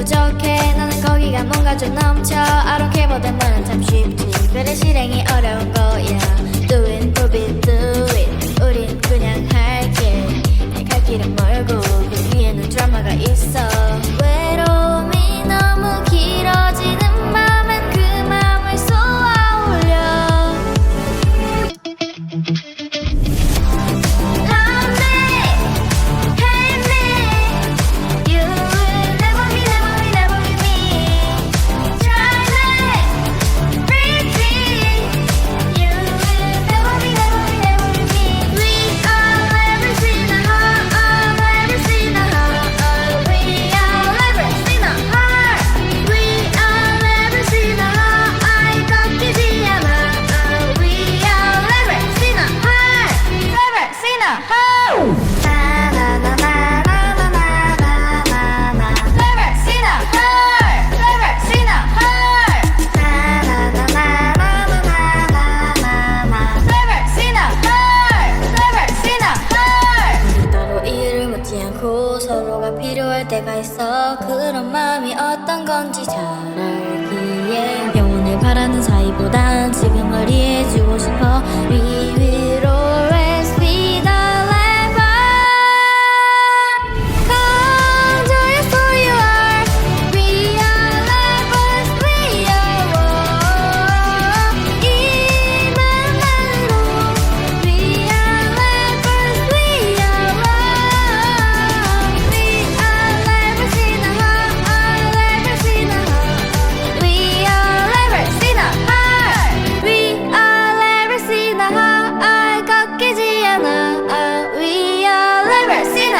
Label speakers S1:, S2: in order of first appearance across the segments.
S1: 부족해 나는 거기가 뭔가 좀 넘쳐 I don't care about the money time shifting 그래 실행이 어려운 거 그리울 때가 있어. 그런 마음이 어떤 건지 잘 알기에. 영혼을 바라는 사이보단 지금을 이해해줘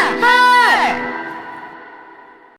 S1: Yeah.